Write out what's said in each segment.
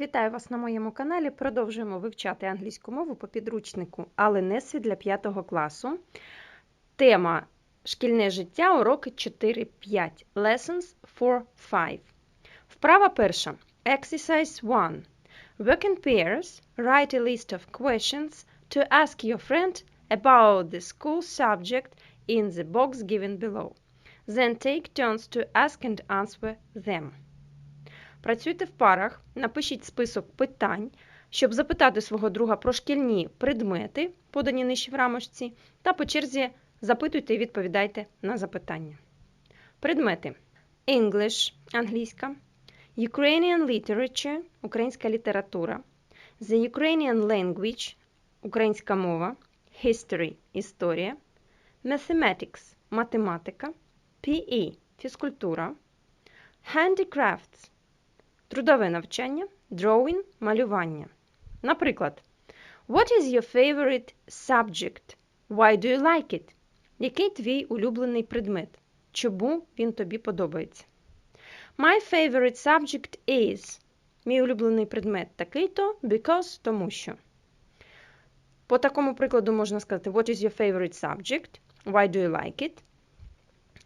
Вітаю вас на моєму каналі. Продовжуємо вивчати англійську мову по підручнику Аленесі для 5 класу. Тема Шкільне життя, уроки 4-5. Lessons for 5. Вправа перша. Exercise 1. Work in pairs. Write a list of questions to ask your friend about the school subject in the box given below. Then take turns to ask and answer them. Працюйте в парах, напишіть список питань, щоб запитати свого друга про шкільні предмети, подані нижче в рамочці, та по черзі запитуйте і відповідайте на запитання. Предмети: English англійська, Ukrainian literature українська література, The Ukrainian language українська мова, History історія, Mathematics математика, PE фізкультура, Handicrafts Трудове навчання, drawing – малювання. Наприклад, What is your favorite subject? Why do you like it? Який твій улюблений предмет? Чому він тобі подобається? My favorite subject is. Мій улюблений предмет такий-то, because тому що. По такому прикладу можна сказати What is your favorite subject? Why do you like it?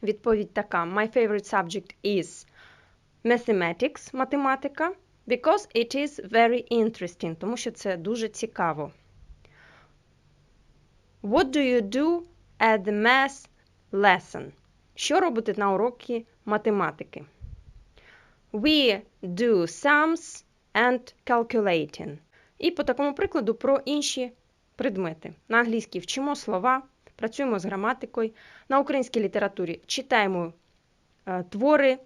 Відповідь така: My favorite subject is Mathematics, математика, because it is very interesting, тому що це дуже цікаво. What do you do at the math lesson? Що робите на уроці математики? We do sums and calculating. І по такому прикладу про інші предмети. На англійській вчимо слова, працюємо з граматикою. На українській літературі читаємо е, твори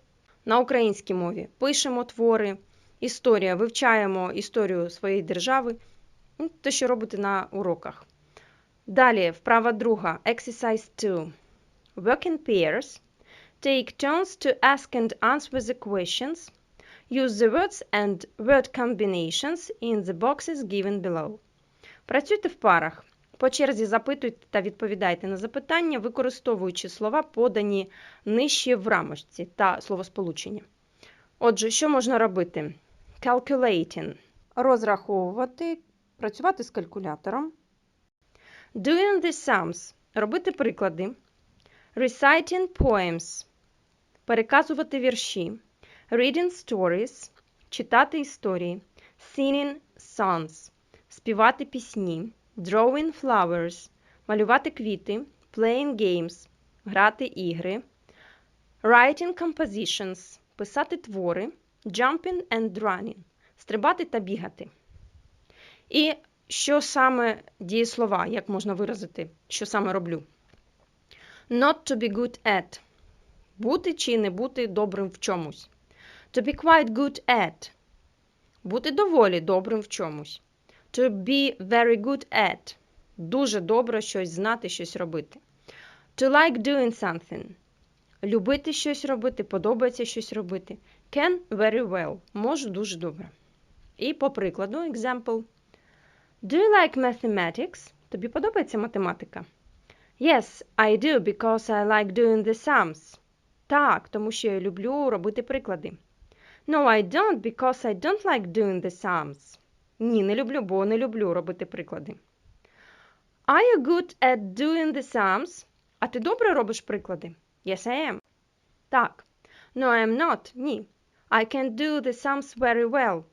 на українській мові пишемо твори, історія, вивчаємо історію своєї держави, ну, те, що робите на уроках. Далі, вправа друга, exercise 2. Work in pairs. Take turns to ask and answer the questions. Use the words and word combinations in the boxes given below. Працюйте в парах. По черзі запитуйте та відповідайте на запитання, використовуючи слова, подані нижче в рамочці та словосполучення. Отже, що можна робити? Calculating – розраховувати, працювати з калькулятором. Doing the sums – робити приклади. Reciting poems – переказувати вірші. Reading stories – читати історії. Singing songs – співати пісні. Drawing flowers – малювати квіти, playing games – грати ігри, writing compositions – писати твори, jumping and running – стрибати та бігати. І що саме дієслова, як можна виразити, що саме роблю? Not to be good at – бути чи не бути добрим в чомусь. To be quite good at – бути доволі добрим в чомусь. To be very good at. Дуже добре щось знати, щось робити. To like doing something. Любити щось робити, подобається щось робити. Can very well. Можу дуже добре. І по прикладу, example. Do you like mathematics? Тобі подобається математика? Yes, I do, because I like doing the sums. Так, тому що я люблю робити приклади. No, I don't, because I don't like doing the sums. Ні, не люблю, бо не люблю робити приклади. Are you good at doing the sums? А ти добре робиш приклади? Yes, I am. Так. No, I am not. Ні. I can do the sums very well.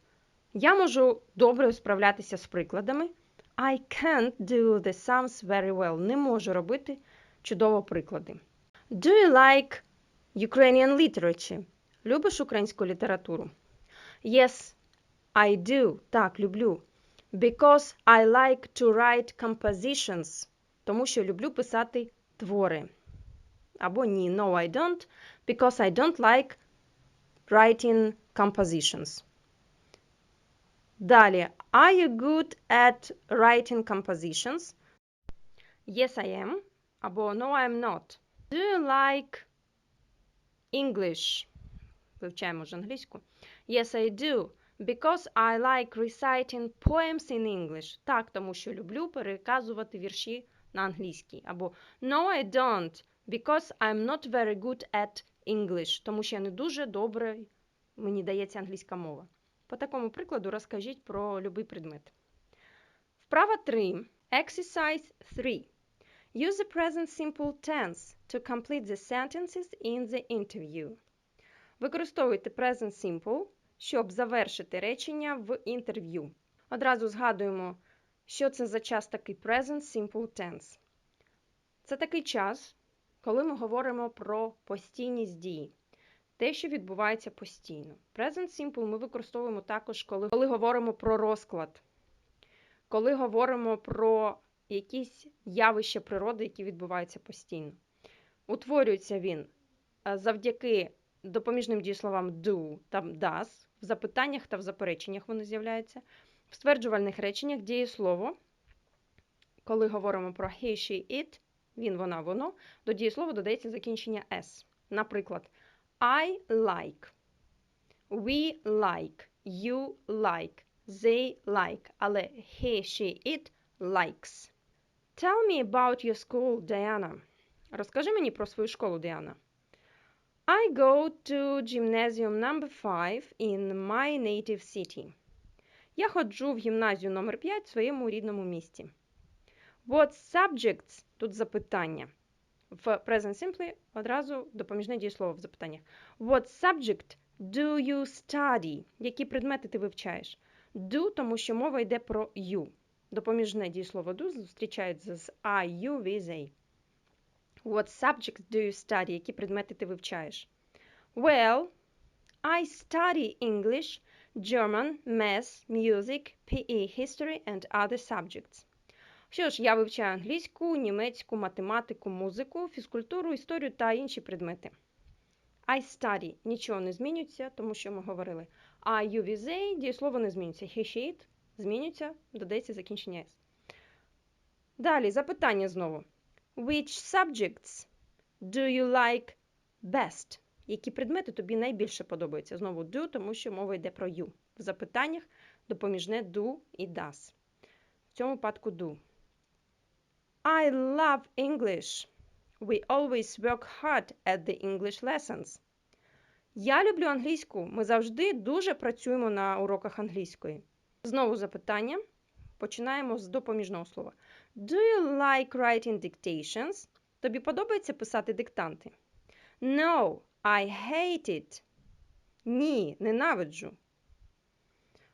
Я можу добре справлятися з прикладами. I can't do the sums very well. Не можу робити чудово приклади. Do you like Ukrainian literature? Любиш українську літературу? Yes, I do. Так, люблю. Because I like to write compositions. Тому що люблю писати твори. Або ні, no, I don't. Because I don't like writing compositions. Далі. Are you good at writing compositions? Yes, I am. Або no, I am not. Do you like English? Вивчаємо ж англійську. Yes, I do. Because I like reciting poems in English. Так, тому що люблю переказувати вірші на англійській. Або No, I don't. Because I'm not very good at English. Тому що я не дуже добре мені дається англійська мова. По такому прикладу розкажіть про будь-який предмет. Вправа 3. Exercise 3. Use the present simple tense to complete the sentences in the interview. Використовуйте present simple, щоб завершити речення в інтерв'ю. Одразу згадуємо, що це за час такий present simple tense. Це такий час, коли ми говоримо про постійність дії. Те, що відбувається постійно. Present simple ми використовуємо також, коли, коли говоримо про розклад, коли говоримо про якісь явища природи, які відбуваються постійно. Утворюється він е, завдяки допоміжним дієсловам do та does, в запитаннях та в запереченнях вони з'являються. В стверджувальних реченнях дієслово, коли говоримо про he, she, it, він, вона, воно, до дієслова додається закінчення s. Наприклад, I like, we like, you like, they like, але he, she, it likes. Tell me about your school, Diana. Розкажи мені про свою школу, Діана. I go to gymnasium number 5 in my native city. Я ходжу в гімназію номер 5 в своєму рідному місті. What subjects? Тут запитання. В present simple одразу допоміжне дієслово в запитаннях. What subject do you study? Які предмети ти вивчаєш? Do, тому що мова йде про you. Допоміжне дієслово do зустрічається з I, you, we, they. What subjects do you study? Які предмети ти вивчаєш? Well, I study English, German, Math, Music, PE, History and other subjects. Що ж, я вивчаю англійську, німецьку, математику, музику, фізкультуру, історію та інші предмети. I study нічого не змінюється, тому що ми говорили. I, you, we, they, дієслово не змінюється. He, she, it змінюється, додається закінчення S. Далі запитання знову. Which subjects do you like best? Які предмети тобі найбільше подобаються? Знову do, тому що мова йде про you. В запитаннях допоміжне do і does. В цьому випадку do. I love English. We always work hard at the English lessons. Я люблю англійську. Ми завжди дуже працюємо на уроках англійської. Знову запитання. Починаємо з допоміжного слова. Do you like writing dictations? Тобі подобається писати диктанти? No, I hate it. Ні, ненавиджу.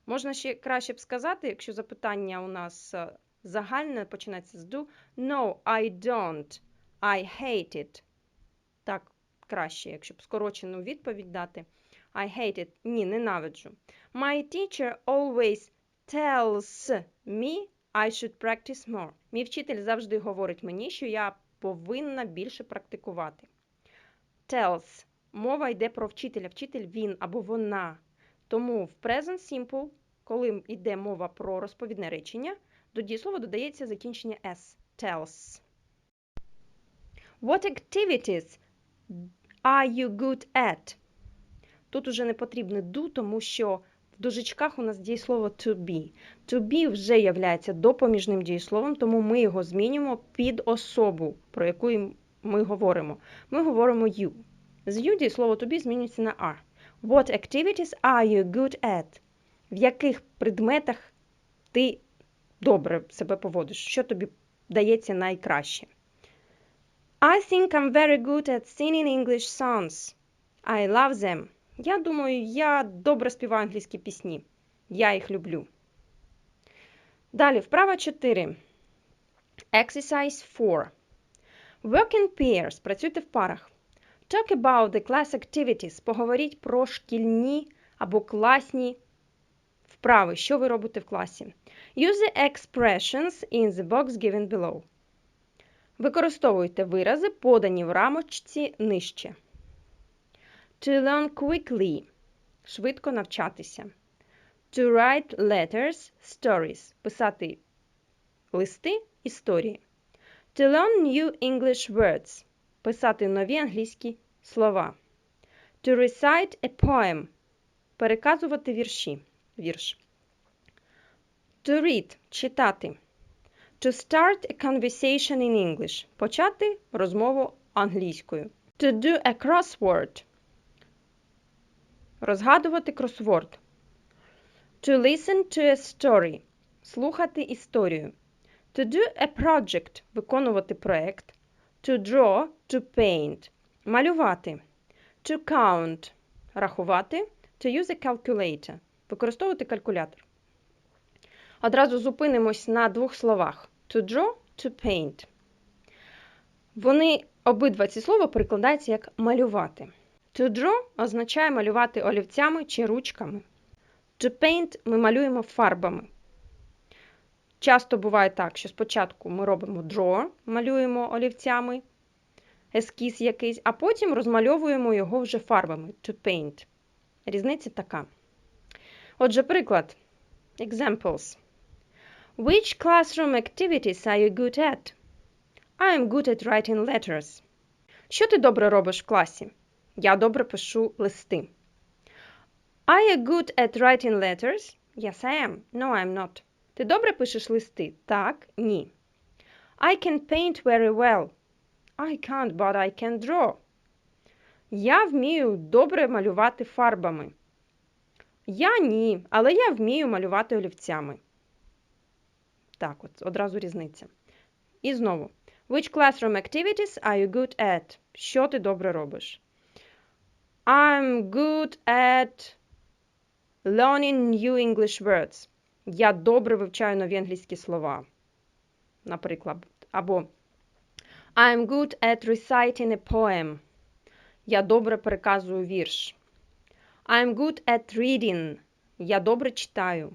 Можна ще краще б сказати, якщо запитання у нас е, загальне починається з do. No, I don't. I hate it. Так, краще, якщо б скорочену відповідь дати. I hate it. Ні, ненавиджу. My teacher always tells me I should practice more. Мій вчитель завжди говорить мені, що я повинна більше практикувати. Tells. Мова йде про вчителя. Вчитель він або вона. Тому в present simple, коли йде мова про розповідне речення, до дієслова додається закінчення s. Tells. What activities are you good at? Тут уже не потрібне do, тому що в дужечках у нас дієслово to be. To be вже є допоміжним дієсловом, тому ми його змінюємо під особу, про яку ми говоримо. Ми говоримо you. З you дієслово to be змінюється на are. What activities are you good at? В яких предметах ти добре себе поводиш? Що тобі дається найкраще? I think I'm very good at singing English songs. I love them. Я думаю, я добре співаю англійські пісні. Я їх люблю. Далі, вправа 4. Exercise 4. Work in pairs. Працюйте в парах. Talk about the class activities. Поговоріть про шкільні або класні вправи. Що ви робите в класі? Use the expressions in the box given below. Використовуйте вирази, подані в рамочці нижче. To learn quickly. Швидко навчатися. To write letters, stories. Писати листи, історії. To learn new English words. Писати нові англійські слова. To recite a poem. Переказувати вірші. Вірш. To read. Читати. To start a conversation in English. Почати розмову англійською. To do a crossword. Розгадувати кросворд. To listen to a story. Слухати історію. To do a project. Виконувати проект. To draw, to paint. Малювати. To count. Рахувати. To use a calculator. Використовувати калькулятор. Одразу зупинимось на двох словах. To draw, to paint. Вони обидва ці слова перекладаються як малювати. To draw означає малювати олівцями чи ручками. To paint ми малюємо фарбами. Часто буває так, що спочатку ми робимо draw, малюємо олівцями, ескіз якийсь, а потім розмальовуємо його вже фарбами to paint. Різниця така. Отже, приклад. Examples. Which classroom activities are you good at? I am good at writing letters. Що ти добре робиш в класі? Я добре пишу листи. Are you good at writing letters? Yes, I am. No, I'm not. Ти добре пишеш листи? Так, ні. I can paint very well. I can't, but I can draw. Я вмію добре малювати фарбами. Я ні, але я вмію малювати олівцями. Так, от одразу різниця. І знову. Which classroom activities are you good at? Що ти добре робиш? I'm good at learning new English words. Я добре вивчаю нові англійські слова. Наприклад, або I'm good at reciting a poem. Я добре переказую вірш. I'm good at reading. Я добре читаю.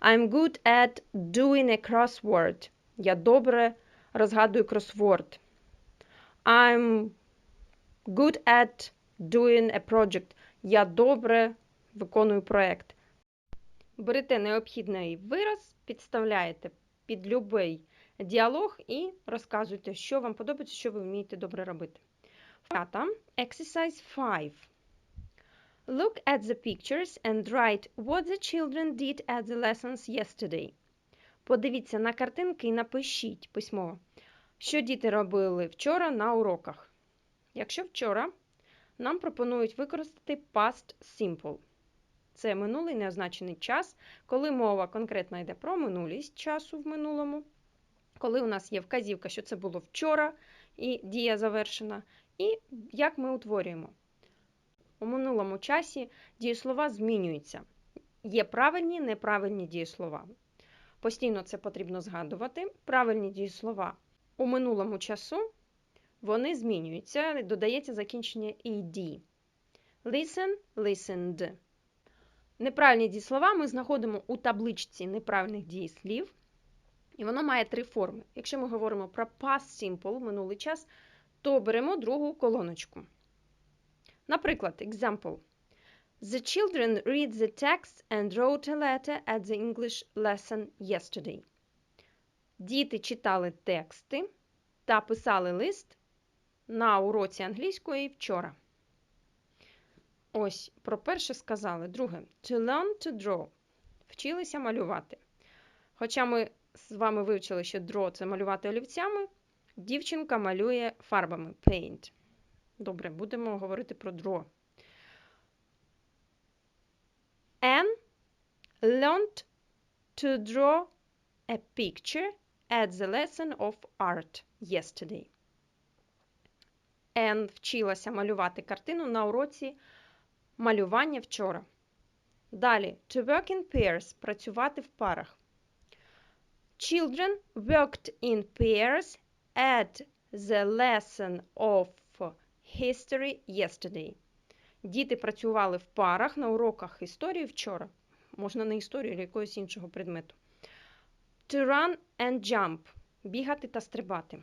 I'm good at doing a crossword. Я добре розгадую кросворд. I'm good at doing a project. Я добре виконую проект. Берете необхідний вираз, підставляєте під будь-який діалог і розказуєте, що вам подобається, що ви вмієте добре робити. Фата. Exercise 5. Look at the pictures and write what the children did at the lessons yesterday. Подивіться на картинки і напишіть письмово, що діти робили вчора на уроках. Якщо вчора, нам пропонують використати past simple. Це минулий неозначений час, коли мова конкретно йде про минулість часу в минулому, коли у нас є вказівка, що це було вчора і дія завершена, і як ми утворюємо. У минулому часі дієслова змінюються. Є правильні, неправильні дієслова. Постійно це потрібно згадувати. Правильні дієслова у минулому часу вони змінюються, додається закінчення «ed». Listen, listened. Неправильні дієслова ми знаходимо у табличці неправильних дієслів, і воно має три форми. Якщо ми говоримо про past simple, минулий час, то беремо другу колоночку. Наприклад, example. The children read the text and wrote a letter at the English lesson yesterday. Діти читали тексти та писали лист на уроці англійської вчора. Ось про перше сказали. Друге, to learn to draw. Вчилися малювати. Хоча ми з вами вивчили, що draw – це малювати олівцями, дівчинка малює фарбами paint. Добре, будемо говорити про draw. Anne learned to draw a picture at the lesson of art yesterday. Anne вчилася малювати картину на уроці малювання вчора. Далі to work in pairs працювати в парах. Children worked in pairs at the lesson of history yesterday. Діти працювали в парах на уроках історії вчора. Можна не історію, а якогось іншого предмету. To run and jump бігати та стрибати.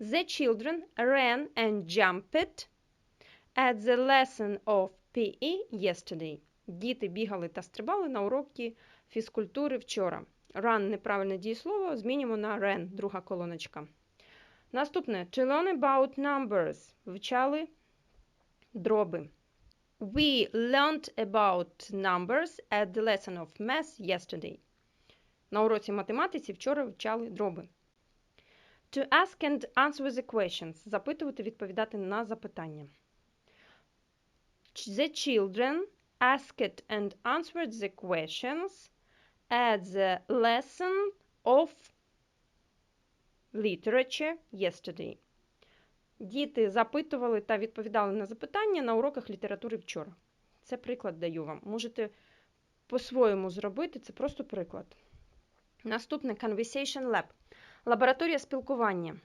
The children ran and jumped at the lesson of PE yesterday. Діти бігали та стрибали на уроки фізкультури вчора. Run – неправильне дієслово, змінюємо на ran, друга колоночка. Наступне to learn about numbers. Вивчали дроби. We learned about numbers at the lesson of math yesterday. На уроці математиці вчора вивчали дроби. To ask and answer the questions. Запитувати, відповідати на запитання. The children asked and answered the questions at the lesson of literature yesterday. Діти запитували та відповідали на запитання на уроках літератури вчора. Це приклад даю вам. Можете по-своєму зробити, це просто приклад. Наступне Conversation Lab. Лабораторія спілкування.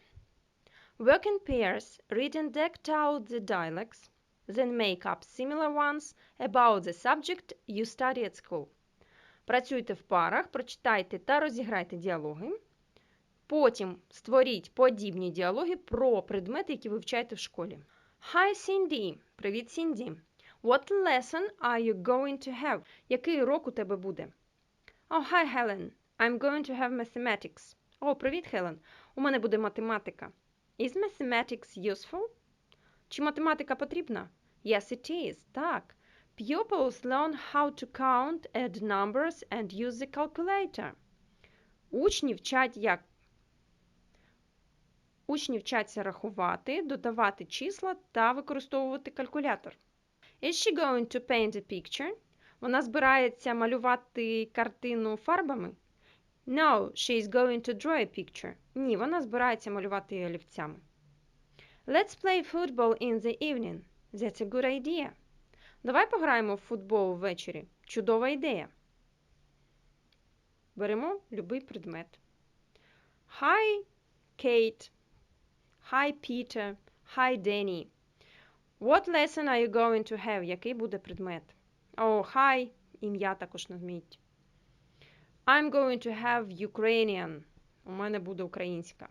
Work in pairs, read and act out the dialects, then make up similar ones about the subject you study at school. Працюйте в парах, прочитайте та розіграйте діалоги. Потім створіть подібні діалоги про предмети, які вивчаєте в школі. Hi, Cindy! Привіт, Сінді! What lesson are you going to have? Який урок у тебе буде? Oh, hi, Helen. I'm going to have mathematics. О, привіт, Хелен. У мене буде математика. Is mathematics useful? Чи математика потрібна? Yes, it is. Так. Pupils learn how to count, add numbers and use the calculator. Учні вчать як Учні вчаться рахувати, додавати числа та використовувати калькулятор. Is she going to paint a picture? Вона збирається малювати картину фарбами? No, she is going to draw a picture. Ні, вона збирається малювати її олівцями. Let's play football in the evening. That's a good idea. Давай пограємо в футбол ввечері. Чудова ідея. Беремо любий предмет. Hi, Kate. Hi, Peter. Hi, Danny. What lesson are you going to have? Який буде предмет? Oh, hi. Ім'я також назвіть. I'm going to have Ukrainian. У мене буде українська.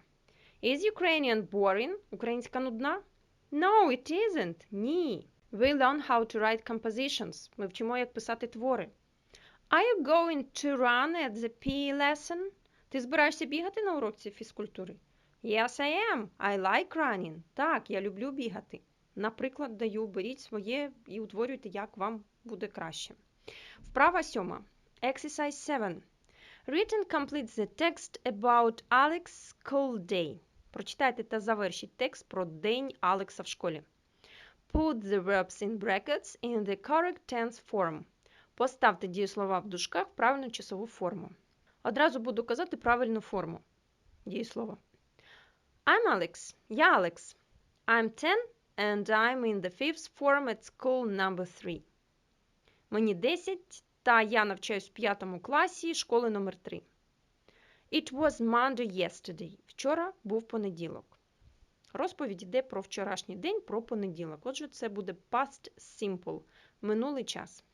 Is Ukrainian boring? Українська нудна? No, it isn't. Ні. We learn how to write compositions. Ми вчимо, як писати твори. Are you going to run at the PE lesson? Ти збираєшся бігати на уроці фізкультури? Yes, I am. I like running. Так, я люблю бігати. Наприклад, даю, беріть своє і утворюйте, як вам буде краще. Вправа сьома. Exercise 7. Read and complete the text about Alex's school day. Прочитайте та завершіть текст про день Алекса в школі. Put the verbs in brackets in the correct tense form. Поставте дієслова в дужках в правильну часову форму. Одразу буду казати правильну форму дієслова. I'm Alex. Я Алекс. I'm 10 and I'm in the fifth form at school number 3. Мені 10, та я навчаюсь в п'ятому класі школи номер 3. It was Monday yesterday. Вчора був понеділок. Розповідь йде про вчорашній день, про понеділок. Отже, це буде past simple, минулий час.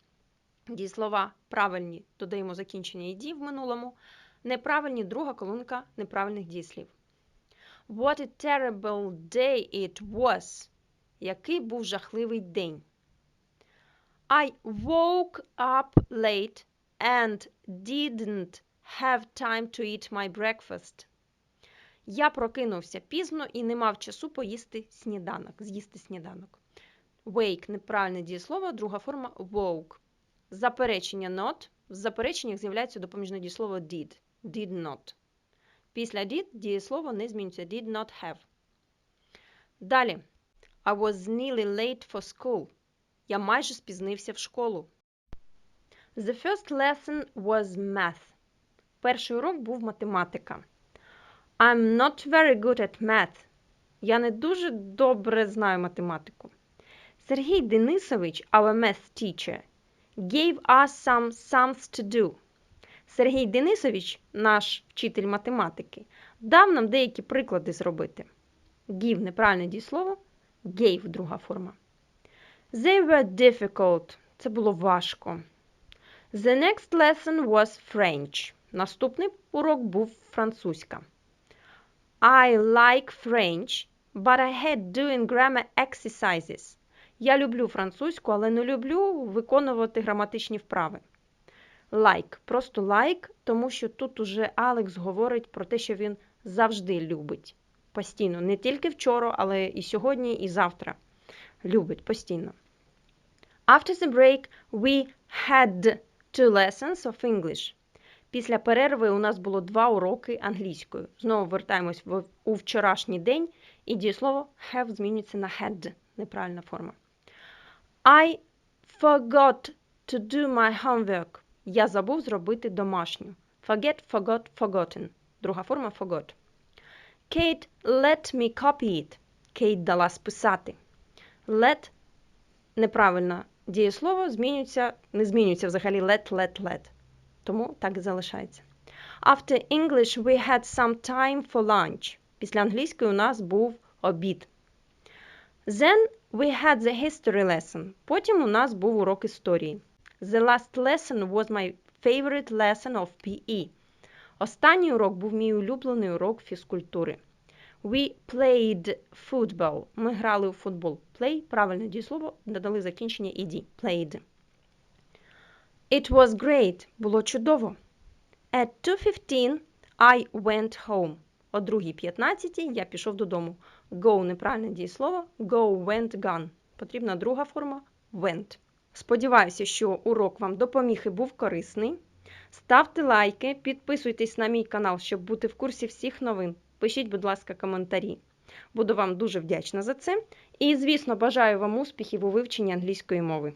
Дієслова правильні, додаємо закінчення «ed» в минулому. Неправильні друга колонка неправильних дієслів. What a terrible day it was. Який був жахливий день. I woke up late and didn't have time to eat my breakfast. Я прокинувся пізно і не мав часу поїсти сніданок, з'їсти сніданок. Wake – неправильне дієслово, друга форма woke. Заперечення not. В запереченнях з'являється допоміжне дієслово did. Did not. Після did дієслово не змінюється. Did not have. Далі. I was nearly late for school. Я майже спізнився в школу. The first lesson was math. Перший урок був математика. I'm not very good at math. Я не дуже добре знаю математику. Сергій Денисович, our math teacher, gave us some sums to do. Сергій Денисович, наш вчитель математики, дав нам деякі приклади зробити. Give – неправильне дієслово, gave – друга форма. They were difficult. Це було важко. The next lesson was French. Наступний урок був французька. I like French, but I hate doing grammar exercises. Я люблю французьку, але не люблю виконувати граматичні вправи. Like. Просто like, тому що тут уже Алекс говорить про те, що він завжди любить. Постійно. Не тільки вчора, але і сьогодні, і завтра. Любить постійно. After the break, we had two lessons of English. Після перерви у нас було два уроки англійською. Знову вертаємось у вчорашній день, і дієслово have змінюється на had. Неправильна форма. I forgot to do my homework. Я забув зробити домашню. Forget, forgot, forgotten. Друга форма forgot. Kate let me copy it. Кейт дала списати. Let неправильно дієслово змінюється, не змінюється взагалі let, let, let. Тому так і залишається. After English we had some time for lunch. Після англійської у нас був обід. Then we had the history lesson. Потім у нас був урок історії. The last lesson was my favorite lesson of PE. Останній урок був мій улюблений урок фізкультури. We played football. Ми грали у футбол. Play – правильне дієслово, додали закінчення ed. Played. It was great. Було чудово. At 2.15 I went home. О 2.15 я пішов додому. Go – неправильне дієслово. Go, went, gone. Потрібна друга форма went. Сподіваюся, що урок вам допоміг і був корисний. Ставте лайки, підписуйтесь на мій канал, щоб бути в курсі всіх новин. Пишіть, будь ласка, коментарі. Буду вам дуже вдячна за це. І, звісно, бажаю вам успіхів у вивченні англійської мови.